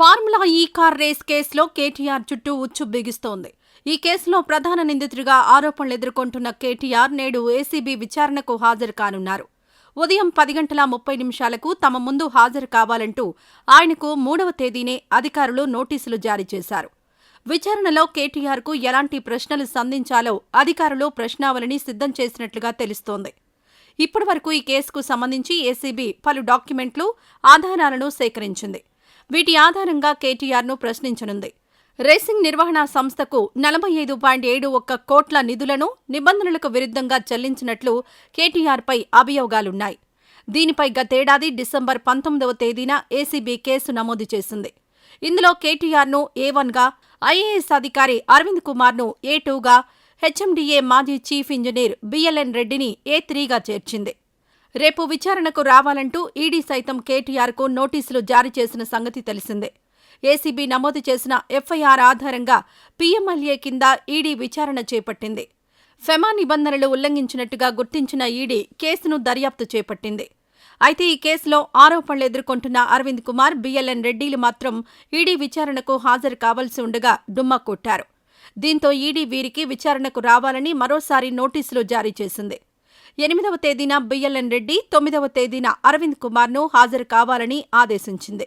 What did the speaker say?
Formula ఈ car race కేసులో కేటీఆర్ చుట్టూ ఉచ్చు బిగిస్తోంది. ఈ కేసులో ప్రధాన నిందితుడిగా ఆరోపణలు ఎదుర్కొంటున్న కేటీఆర్ నేడు ఏసీబీ విచారణకు హాజరు కానున్నారు. ఉదయం పది గంటల ముప్పై నిమిషాలకు తమ ముందు హాజరు కావాలంటూ ఆయనకు మూడవ తేదీనే అధికారులు నోటీసులు జారీ చేశారు. విచారణలో కేటీఆర్కు ఎలాంటి ప్రశ్నలు సంధించాలో అధికారులు ప్రశ్నావళిని సిద్ధం చేసినట్లుగా తెలుస్తోంది. ఇప్పటివరకు ఈ కేసుకు సంబంధించి ఏసీబీ పలు డాక్యుమెంట్లు ఆధారాలను సేకరించింది. వీటి ఆధారంగా కేటీఆర్ను ప్రశ్నించనుంది. రేసింగ్ నిర్వహణ సంస్థకు నలభై ఐదు పాయింట్ ఏడు ఒక్క కోట్ల నిధులను నిబంధనలకు విరుద్ధంగా చెల్లించినట్లు కేటీఆర్పై అభియోగాలున్నాయి. దీనిపై గతేడాది డిసెంబర్ పంతొమ్మిదవ తేదీన ఏసీబీ కేసు నమోదు చేసింది. ఇందులో కేటీఆర్ను ఏ వన్గా ఐఏఎస్ అధికారి అరవింద్ కుమార్ను ఏ టూగా హెచ్ఎండిఏ మాజీ చీఫ్ ఇంజనీర్ బిఎల్ఎన్ రెడ్డిని ఏ త్రీగా చేర్చింది. రేపు విచారణకు రావాలంటూ ఈడీ సైతం కేటీఆర్కు నోటీసులు జారీ చేసిన సంగతి తెలిసిందే. ఏసీబీ నమోదు చేసిన ఎఫ్ఐఆర్ ఆధారంగా పీఎంఎల్ఏ కింద ఈడీ విచారణ చేపట్టింది. ఫెమా నిబంధనలు ఉల్లంఘించినట్టుగా గుర్తించిన ఈడీ కేసును దర్యాప్తు చేపట్టింది. అయితే ఈ కేసులో ఆరోపణలు ఎదుర్కొంటున్న అరవింద్ కుమార్ బిఎల్ఎన్ రెడ్డిలు మాత్రం ఈడీ విచారణకు హాజరు కావాల్సి ఉండగా డుమ్మా కొట్టారు. దీంతో ఈడీ వీరికి విచారణకు రావాలని మరోసారి నోటీసులు జారీ చేసింది. ఎనిమిదవ తేదీన బిఎల్ఎన్ రెడ్డి తొమ్మిదవ తేదీన అరవింద్ కుమార్ను హాజరు కావాలని ఆదేశించింది.